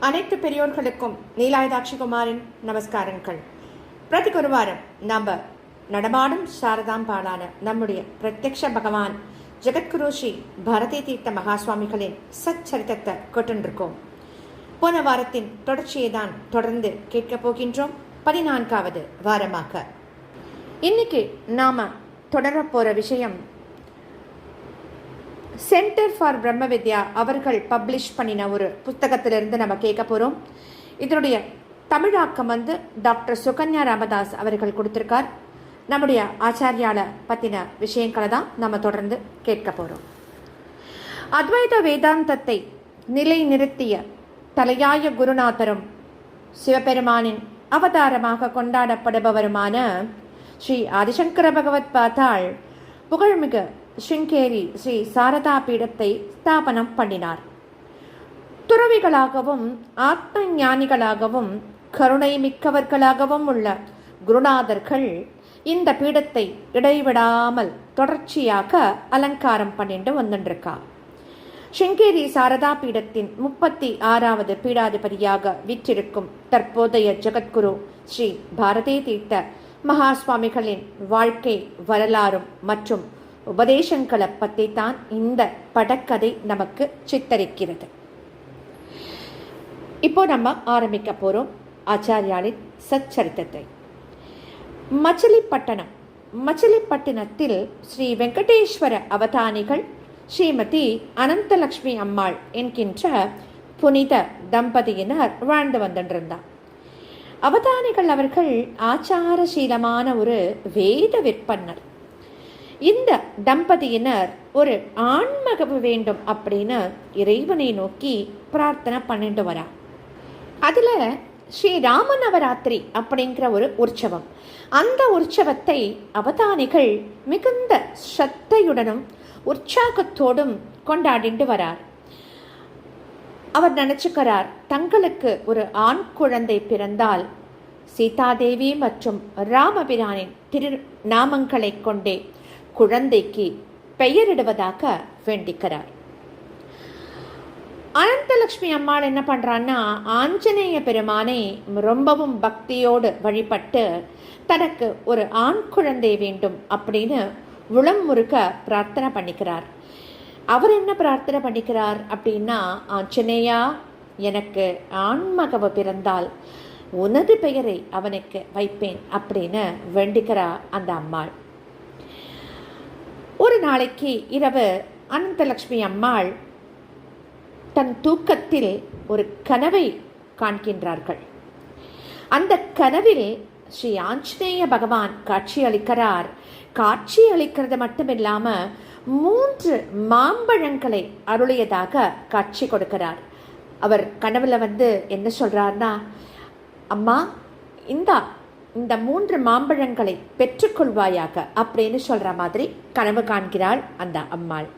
அனைத்து பெரியோர்களுக்கும் நீலாயுதாட்சி குமாரின் நமஸ்காரங்கள். பிரதி குருவாரம் நம்ம நடமாடும் சாரதாம்பாளான நம்முடைய பிரத்யக்ஷ பகவான் ஜெகத்குரு ஸ்ரீ பாரதி தீர்த்த மகாசுவாமிகளின் சச்சரித்தத்தை கேட்டுருக்கோம். போன வாரத்தின் தொடர்ச்சியை தான் தொடர்ந்து கேட்கப் போகின்றோம். பதினான்காவது வாரமாக. இன்னைக்கு நாம தொடரப் விஷயம் சென்டர் ஃபார் பிரம்ம வித்யா அவர்கள் பப்ளிஷ் பண்ணின ஒரு புத்தகத்திலிருந்து நம்ம கேட்க போகிறோம் இதனுடைய தமிழாக்கம் வந்து டாக்டர் சுகன்யா ராமதாஸ் அவர்கள் கொடுத்திருக்கார். நம்முடைய ஆச்சாரியால பற்றின விஷயங்களை தான் நம்ம தொடர்ந்து கேட்க போகிறோம் அத்வைத வேதாந்தத்தை நிலை நிறுத்திய தலையாய குருநாதரும் சிவபெருமானின் அவதாரமாக கொண்டாடப்படுபவருமான ஸ்ரீ ஆதிசங்கர பகவத் பார்த்தாள் புகழ்மிகு ஷிங்கேரி ஸ்ரீ சாரதா பீடத்தை ஸ்தாபனம் பண்ணினார். துறவிகளாகவும் ஆத்ம ஞானிகளாகவும் கருணை மிக்கவர்களாகவும் உள்ள குருநாதர்கள் இந்த பீடத்தை இடைவிடாமல் தொடர்ச்சியாக அலங்காரம் பண்ணிட்டு வந்துருக்கா. ஷிங்கேரி சாரதா பீடத்தின் முப்பத்தி ஆறாவது பீடாதிபதியாக விற்றிருக்கும் தற்போதைய ஜெகத்குரு ஸ்ரீ பாரதி தீர்த்த மகாஸ்வாமிகளின் வாழ்க்கை வரலாறும் மற்றும் உபதேசங்களை பற்றி தான் இந்த படக்கதை நமக்கு சித்தரிக்கிறது. இப்போ நம்ம ஆரம்பிக்க போகிறோம் ஆச்சாரியாளின் சச்சரித்தத்தை. மச்சிலிப்பட்டணம். மச்சிலிப்பட்டினத்தில் ஸ்ரீ வெங்கடேஸ்வர அவதானிகள் ஸ்ரீமதி அனந்தலக்ஷ்மி அம்மாள் என்கின்ற புனித தம்பதியினர் வாழ்ந்து வந்துட்டிருந்தார் அவதானிகள் அவர்கள் ஆச்சாரசீலமான ஒரு வேத விற்பன்னர். இந்த தம்பதியினர் ஒரு ஆண்மகவு வேண்டும் அப்படின்னு இறைவனை நோக்கி பிரார்த்தனை பண்ணிட்டு வரா. அதில் ஸ்ரீ ராம நவராத்திரி அப்படிங்கிற ஒரு உற்சவம். அந்த உற்சவத்தை அவதானிகள் மிகுந்த சத்தையுடனும் உற்சாகத்தோடும் கொண்டாடிண்டு வரார். அவர் நினச்சிக்கிறார் தங்களுக்கு ஒரு ஆண் குழந்தை பிறந்தால் சீதாதேவி மற்றும் ராமபிரானின் திரு நாமங்களை கொண்டே குழந்தைக்கு பெயரிடுவதாக வேண்டிக்கிறார். அனந்தலக்ஷ்மி அம்மாள் என்ன பண்றான்னா ஆஞ்சநேய பெருமானை ரொம்பவும் பக்தியோடு வழிபட்டு தனக்கு ஒரு ஆண் குழந்தை வேண்டும் அப்படின்னு உளம் முறுக்க பிரார்த்தனை பண்ணிக்கிறார். அவர் என்ன பிரார்த்தனை பண்ணிக்கிறார் அப்படின்னா ஆஞ்சநேயா எனக்கு ஆண்மகவ பிறந்தால் உனது பெயரை அவனுக்கு வைப்பேன் அப்படின்னு வேண்டிக்கிறா அந்த அம்மாள். ஒரு நாளைக்கு இரவு அனந்தலக்ஷ்மி அம்மாள் தன் தூக்கத்தில் ஒரு கனவை காண்கின்றார்கள். அந்த கனவில் ஸ்ரீ ஆஞ்சநேய பகவான் காட்சி அளிக்கிறார். காட்சி அளிக்கிறது மட்டுமில்லாம மூன்று மாம்பழங்களை அருளியதாக காட்சி கொடுக்கிறார். அவர் கனவில் வந்து என்ன சொல்கிறார்னா அம்மா இந்தா இந்த மூன்று மாம்பழங்களை பெற்றுக்கொள்வாயாக அப்படின்னு சொல்ற மாதிரி கனவு காண்கிறாள் அந்த அம்மாள்.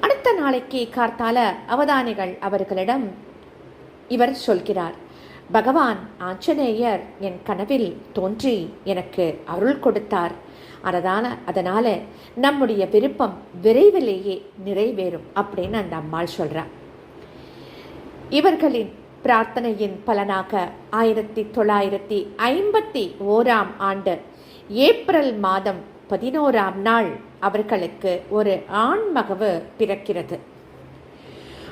அடுத்த நாளைக்கு கார்த்தால அவதானிகள் அவர்களிடம் இவர் சொல்கிறார் பகவான் ஆஞ்சநேயர் என் கனவில் தோன்றி எனக்கு அருள் கொடுத்தார். அதனால அதனால நம்முடைய விருப்பம் விரைவிலேயே நிறைவேறும் அப்படின்னு அந்த அம்மாள் சொல்றார் இவர்களின் பிரார்த்தனையின் பலனாக ஆயிரத்தி தொள்ளாயிரத்தி ஐம்பத்தி ஓராம் ஆண்டு ஏப்ரல் மாதம் பதினோராம் நாள் அவர்களுக்கு ஒரு ஆண்மகவு பிறக்கிறது.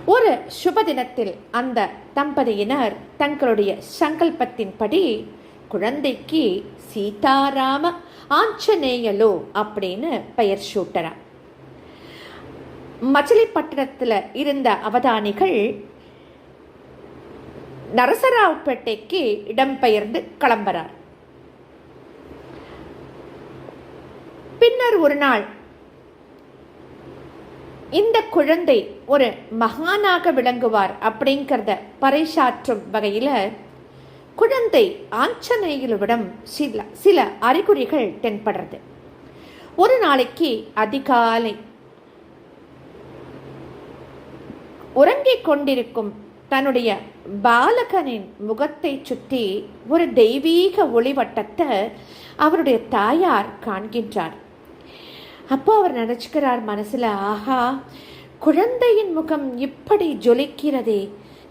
ஒரு சுப தினத்தில் அந்த தம்பதியினர் தங்களுடைய சங்கல்பத்தின்படி குழந்தைக்கு சீதாராம ஆஞ்சநேயலோ அப்படின்னு பெயர் சூட்டறான் மச்சிலிப்பட்டினத்தில் இருந்த அவதானிகள் நரசராவ்பேட்டைக்கு இடம்பெயர்ந்து கிளம்புறார். பின்னர் ஒரு நாள் இந்த குழந்தை ஒரு மகானாக விளங்குவார் அப்படிங்கிறத பறைசாற்றும் வகையில் குழந்தை ஆஞ்சநேயலுவிடம் சில சில அறிகுறிகள் தென்படுறது. ஒரு நாளைக்கு அதிகாலை உறங்கிக் கொண்டிருக்கும் தன்னுடைய பாலகனின் முகத்தை சுற்றி ஒரு தெய்வீக ஒளிவட்டத்தை அவருடைய தாயார் காண்கின்றார். அப்போ அவர் நினச்சிக்கிறார் மனசில் ஆஹா குழந்தையின் முகம் இப்படி ஜொலிக்கிறதே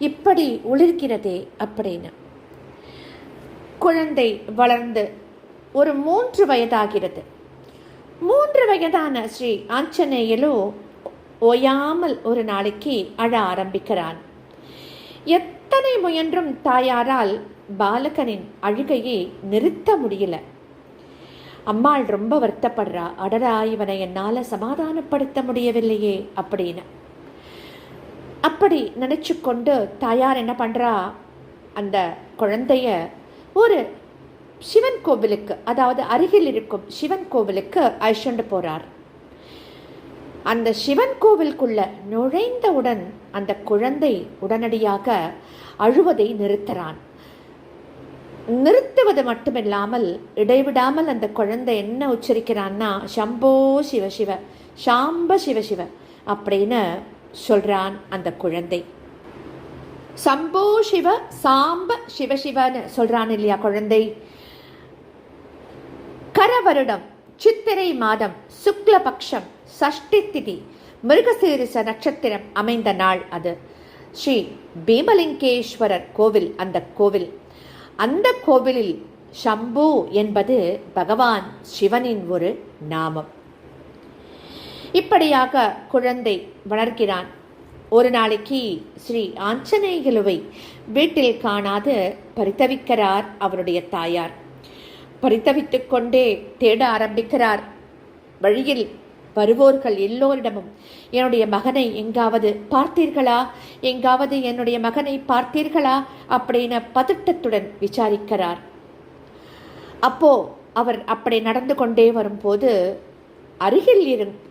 இப்படி ஒளிர்கிறதே அப்படின்னு. குழந்தை வளர்ந்து ஒரு மூன்று வயதாகிறது. மூன்று வயதான ஸ்ரீ ஆஞ்சநேயலோ ஓயாமல் ஒரு நாளைக்கு அழ ஆரம்பிக்கிறான். எத்தனை முயன்றும் தாயாரால் பாலகனின் அழுகையை நிறுத்த முடியல. அம்மாள் ரொம்ப வருத்தப்படுறா. அடடா இவனை என்னால் சமாதானப்படுத்த முடியவில்லையே அப்படின்னு. அப்படி நினச்சி கொண்டு தாயார் என்ன பண்ணுறா அந்த குழந்தைய ஒரு சிவன் கோவிலுக்கு அதாவது அருகில் இருக்கும் சிவன் கோவிலுக்கு அழைச்சிட்டு போகிறார் அந்த சிவன் கோவிலுக்குள்ள நுழைந்தவுடன் அந்த குழந்தை உடனடியாக அழுவதை நிறுத்துறான். நிறுத்துவது மட்டுமில்லாமல் இடைவிடாமல் அந்த குழந்தை என்ன உச்சரிக்கிறான்னா சம்போ சிவசிவ சாம்ப சிவசிவ அப்படின்னு சொல்றான் அந்த குழந்தை. சம்போ சிவ சாம்ப சிவசிவன்னு சொல்றான் இல்லையா குழந்தை? கரவருடம் சித்திரை மாதம் சுக்லபக்ஷம் சஷ்டி திதி மிருகசீரிச நட்சத்திரம் அமைந்த நாள் அது. ஸ்ரீ பீமலிங்கேஸ்வரர் கோவில் அந்த கோவில். அந்த கோவிலில் சம்பு என்பது பகவான் சிவனின் ஒரு நாமம். இப்படியாக குழந்தை வளர்க்கிறான். ஒரு நாளைக்கு ஸ்ரீ ஆஞ்சநேயலுவை வீட்டில் காணாது பரிதவிக்கிறார் அவருடைய தாயார். பரிதவித்துக் கொண்டே தேட ஆரம்பிக்கிறார். வழியில் வருவோர்கள் எல்லோரிடமும் என்னுடைய மகனை எங்காவது பார்த்தீர்களா? எங்காவது என்னுடைய மகனை பார்த்தீர்களா? அப்படின்னு பதட்டத்துடன் விசாரிக்கிறார். அப்போ அவர் அப்படி நடந்து கொண்டே வரும்போது அருகில்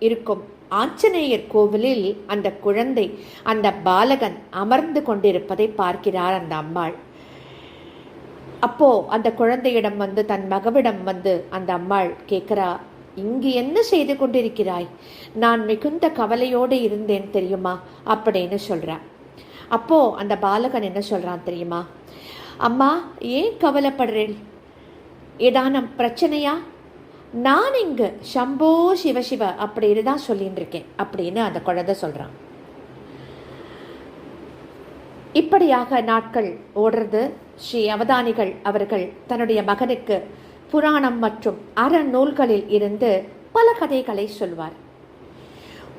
இருக்கும் ஆஞ்சநேயர் கோவிலில் அந்த குழந்தை அந்த பாலகன் அமர்ந்து கொண்டிருப்பதை பார்க்கிறார் அந்த அம்மாள். அப்போ அந்த குழந்தையிடம் வந்து தன் மகவிடம் வந்து அந்த அம்மாள் கேட்குறா இங்கு என்ன செய்து கொண்டிருக்கிறாய்? நான் மிகுந்த கவலையோடு இருந்தேன் தெரியுமா? அப்படின்னு சொல்கிறேன் அப்போ அந்த பாலகன் என்ன சொல்றான் தெரியுமா? அம்மா ஏன் கவலைப்படுறேன்? ஏதானம் பிரச்சனையா? நான் இங்கு சம்போ சிவசிவ அப்படின்னு தான் சொல்லிட்டு இருக்கேன் அப்படின்னு அந்த குழந்தை சொல்றான். இப்படியாக நாட்கள் ஓடுறது ஸ்ரீ அவதானிகள் அவர்கள் தன்னுடைய மகனுக்கு புராணம் மற்றும் அறநூல்களில் இருந்து பல கதைகளை சொல்வார்.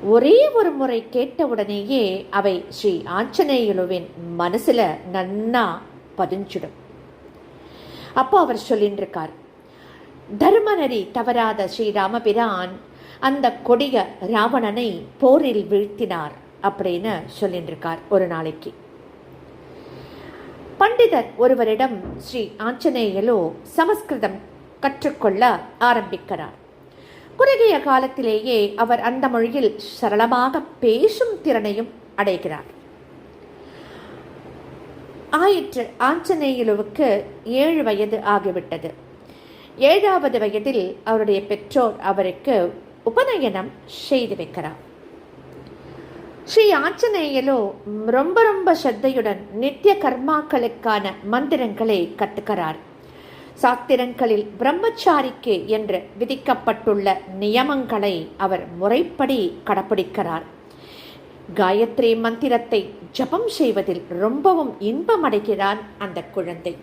ஒரே ஒரு முறை கேட்டவுடனேயே அவை ஸ்ரீ ஆஞ்சநேயலுவின் மனசுல நன்னா பதிஞ்சிடும். அப்போ அவர் சொல்லின்றிருக்கார் இருக்கார் தர்மநெறி தவறாத ஸ்ரீராமபிரான் அந்த கொடிய ராவணனை போரில் வீழ்த்தினார் அப்படின்னு சொல்லின்றிருக்கார் ஒரு நாளைக்கு. பண்டிதர் ஒருவரிடம் ஸ்ரீ ஆஞ்சநேயலோ சமஸ்கிருதம் கற்றுக்கொள்ள ஆரம்பிக்கிறார். குறுகிய காலத்திலேயே அவர் அந்த மொழியில் சரளமாக பேசும் திறனையும் அடைகிறார். ஆயிற்று ஆஞ்சநேயலுவுக்கு ஏழு வயது ஆகிவிட்டது. ஏழாவது வயதில் அவருடைய பெற்றோர் அவருக்கு உபநயனம் செய்து வைக்கிறார். ஸ்ரீ ஆஞ்சநேயலோ ரொம்ப ரொம்ப ஸ்ரத்தையுடன் நித்திய கர்மாக்களுக்கான மந்திரங்களை கற்றுக்கிறார். சாத்திரங்களில் பிரம்மச்சாரிக்கு என்று விதிக்கப்பட்டுள்ள நியமங்களை அவர் முறைப்படி கடைபிடிக்கிறார். காயத்ரி மந்திரத்தை ஜபம் செய்வதில் ரொம்பவும் இன்பமடைகிறான் அந்த குழந்தை.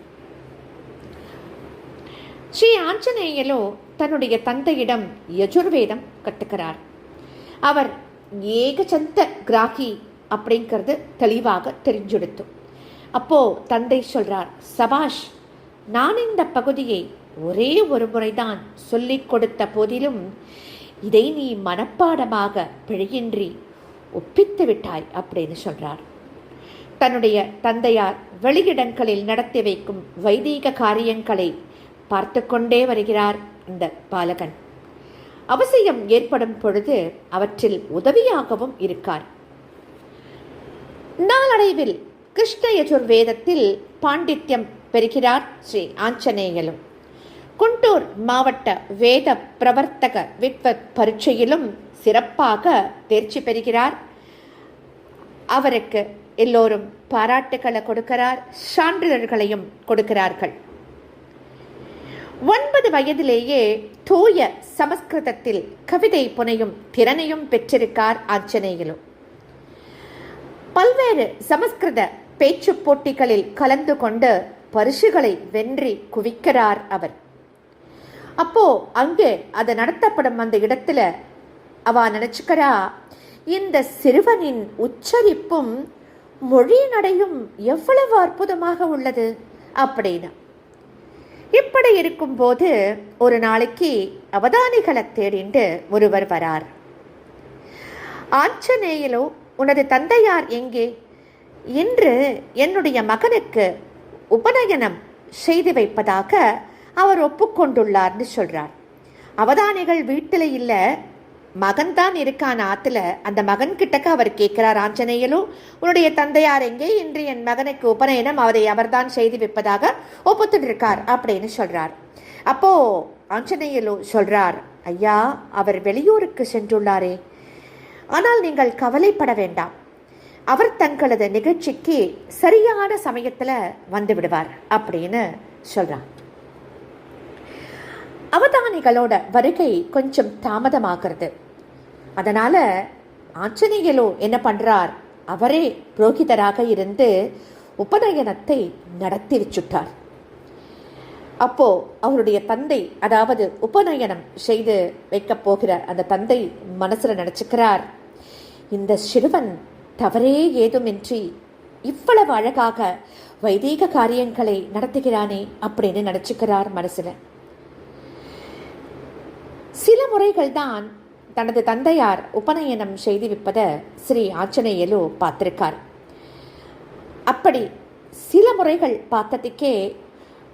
ஸ்ரீ ஆஞ்சநேயலோ தன்னுடைய தந்தையிடம் யஜுர்வேதம் கற்றுக்கிறார். அவர் ஏகச்சந்த கிராகி அப்படிங்கிறது தெளிவாக தெரிஞ்செடுத்தும் அப்போ தந்தை சொல்றார் சபாஷ் நான் இந்த பகுதியை ஒரே ஒரு முறைதான் சொல்லிக் கொடுத்த போதிலும் இதை நீ மனப்பாடமாக பிழையின்றி ஒப்பித்து விட்டாய் அப்படின்னு சொல்றார். தன்னுடைய தந்தையார் வெளியிடங்களில் நடத்தி வைக்கும் வைதீக காரியங்களை பார்த்து கொண்டே வருகிறார் இந்த பாலகன். அவசியம் ஏற்படும் பொழுது அவற்றில் உதவியாகவும் இருக்கார். நாளடைவில் கிருஷ்ண யஜுர்வேதத்தில் பாண்டித்யம் பெறுகிறார் ஸ்ரீ ஆஞ்சநேயலும் குண்டூர் மாவட்ட வேத பிரவர்த்தக வித்வத் பரீட்சையிலும் சிறப்பாக தேர்ச்சி பெறுகிறார். அவருக்கு எல்லோரும் பாராட்டுகளை கொடுக்கிறார் சான்றிதழ்களையும் கொடுக்கிறார்கள். ஒன்பது வயதிலேயே தூய சமஸ்கிருதத்தில் கவிதை புனையும் திறனையும் பெற்றிருக்கார் ஆஞ்சநேயலும் பல்வேறு சமஸ்கிருத பேச்சுப் போட்டிகளில் கலந்து கொண்டு பரிசுகளை வென்றி குவிக்கிறார் அவர். அப்போ அங்கே அதை நடத்தப்படும் அந்த இடத்துல அவ நினைச்சுக்கிறா இந்த சிறுவனின் உச்சரிப்பும் மொழி நடையும் எவ்வளவு அற்புதமாக உள்ளது அப்படின்னு. இப்படி இருக்கும்போது ஒரு நாளைக்கு அவதானிகளை தேடிண்டு ஒருவர் வரார். ஆஞ்சநேயலோ உனது தந்தையார் எங்கே? இன்று என்னுடைய மகனுக்கு உபநயனம் செய்து வைப்பதாக அவர் ஒப்புக்கொண்டுள்ளார்னு சொல்றார். அவதானிகள் வீட்டில் இல்லை மகன்தான் இருக்கான் ஆத்துல அந்த மகன் கிட்டக்க அவர் கேட்கிறார் ஆஞ்சநேயலு உன்னுடைய தந்தையார் எங்கே? இன்று என் மகனுக்கு உபநயனம் அவரை அவர்தான் செய்து வைப்பதாக ஒப்புத்திருக்கார் அப்படின்னு சொல்றார். அப்போ ஆஞ்சநேயலு சொல்றார் ஐயா அவர் வெளியூருக்கு சென்றுள்ளாரே. ஆனால் நீங்கள் கவலைப்பட வேண்டாம். அவர் தங்களது நிகழ்ச்சிக்கு சரியான சமயத்தில் வந்து விடுவார் அப்படின்னு சொல்கிறான் அவதானிகளோட வருகை கொஞ்சம் தாமதமாகிறது. அதனால ஆஞ்சநேயலோ என்ன பண்றார்? அவரே புரோகிதராக இருந்து உபநயனத்தை நடத்தி வச்சுட்டார். அப்போ அவருடைய தந்தை அதாவது உபநயனம் செய்து வைக்கப் போகிற அந்த தந்தை மனசுல நினைச்சுக்கிறார். இந்த சிறுவன் தவறே ஏதுமின்றி இவ்வளவு அழகாக வைதீக காரியங்களை நடத்துகிறானே அப்படின்னு நினச்சிக்கிறார் மனசில் சில முறைகள் தான் தனது தந்தையார் உபநயனம் செய்து விப்பதை ஸ்ரீ ஆச்சனையலு பார்த்திருக்கார். அப்படி சில முறைகள் பார்த்ததுக்கே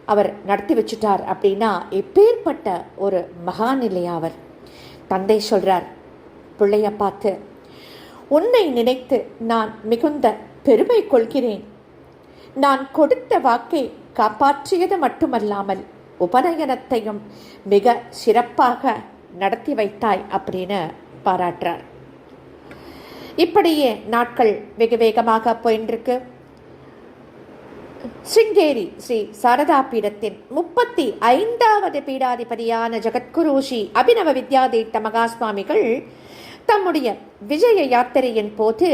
அவர் நடத்தி வச்சுட்டார் அப்படின்னா எப்பேற்பட்ட ஒரு மகான் இல்லையா அவர் தந்தை சொல்கிறார் பிள்ளைய பார்த்து உன்னை நினைத்து நான் மிகுந்த பெருமை கொள்கிறேன். நான் கொடுத்த வாக்கை காப்பாற்றியது மட்டுமல்லாமல் உபநயனத்தையும் மிக சிறப்பாக நடத்தி வைத்தாய் அப்படின்னு பாராட்டுறார். இப்படியே நாட்கள் வெகு வேகமாக போயின்றிருக்கு. சிங்கேரி ஸ்ரீ சாரதா பீடத்தின் முப்பத்தி ஐந்தாவது பீடாதிபதியான ஜெகத்குரு ஸ்ரீ அபினவ வித்யாதீட்ட மகாஸ்வாமிகள் தம்முடைய விஜய யாத்திரையின் போது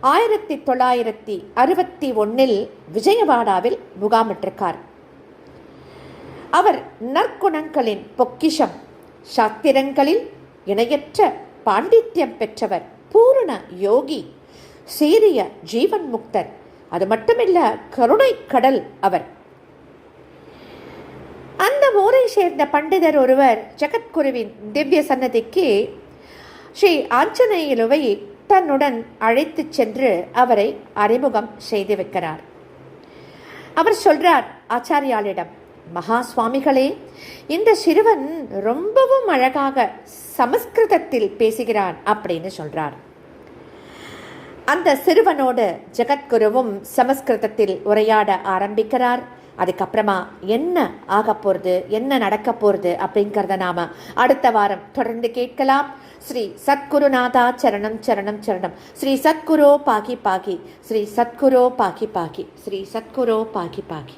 ஆயிரத்தி தொள்ளாயிரத்தி அறுபத்தி ஒன்னில் விஜயவாடாவில் முகாமிட்டிருக்கார். அவர் நற்குணங்களின் பொக்கிஷம் சாத்திரங்களில் இணையற்ற பாண்டித்யம் பெற்றவர் பூரண யோகி சீரிய ஜீவன் முக்தர் அது மட்டுமில்ல கருணை கடல் அவர். அந்த ஊரை சேர்ந்த பண்டிதர் ஒருவர் ஜெகத்குருவின் திவ்ய சன்னதிக்கு ஸ்ரீ ஆஞ்சநேயலுவை தன்னுடன் அழைத்துச் சென்று அவரை அறிமுகம் செய்து வைக்கிறார் அவர் சொல்றார் ஆச்சாரியாளிடம் மகா சுவாமிகளே இந்த சிறுவன் ரொம்பவும் அழகாக சமஸ்கிருதத்தில் பேசுகிறான் அப்படின்னு சொல்றார். அந்த சிறுவனோடு ஜெகத்குருவும் சமஸ்கிருதத்தில் உரையாட ஆரம்பிக்கிறார். அதுக்கப்புறமா என்ன ஆக போகிறது என்ன நடக்க போகிறது அப்படிங்கிறத நாம அடுத்த வாரம் தொடர்ந்து கேட்கலாம். ஸ்ரீ சத்குருநாதா சரணம் சரணம் சரணம். ஸ்ரீ சத்குரோ பாகி பாகி. ஸ்ரீ சத்குரோ பாகி பாகி. ஸ்ரீ சத்குரோ பாகி பாகி.